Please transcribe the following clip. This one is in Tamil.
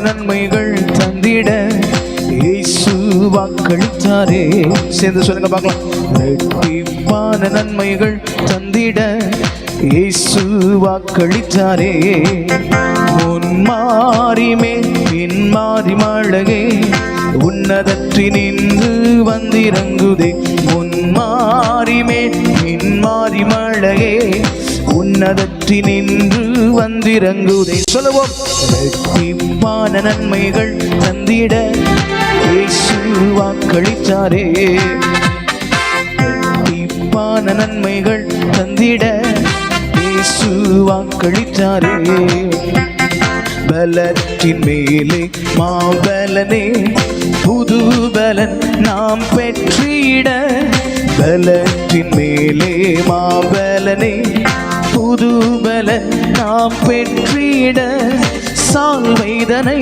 நன்மைகள் தந்திட இயேசு வாக்களித்தாரே. சேர்ந்து சொல்லுங்க பார்க்கலாம். ரெட்டிப்பான நன்மைகள் தந்திட இயேசு வாக்களித்தாரே. முன் மாறி மேல் பின் மாறி மழகே உன்னதற்றி நின்று வந்திறங்குதே. மேல் பின் மாறி மழகே உன்னதற்றி நின்று வந்திறங்குதை. சொல்லுவோம். வெற்றிப்பான நன்மைகள் தந்திட இயேசு வாக்களித்தாரே. வெற்றிப்பான நன்மைகள் தந்திட இயேசு வாக்களித்தாரே. பலத்தின் மேலே மாபலனே புது பலன் நாம் பெற்றிட. பலன் மேலே மாபலனை புதுபல நாம் பெற்றிட சால்வைதனை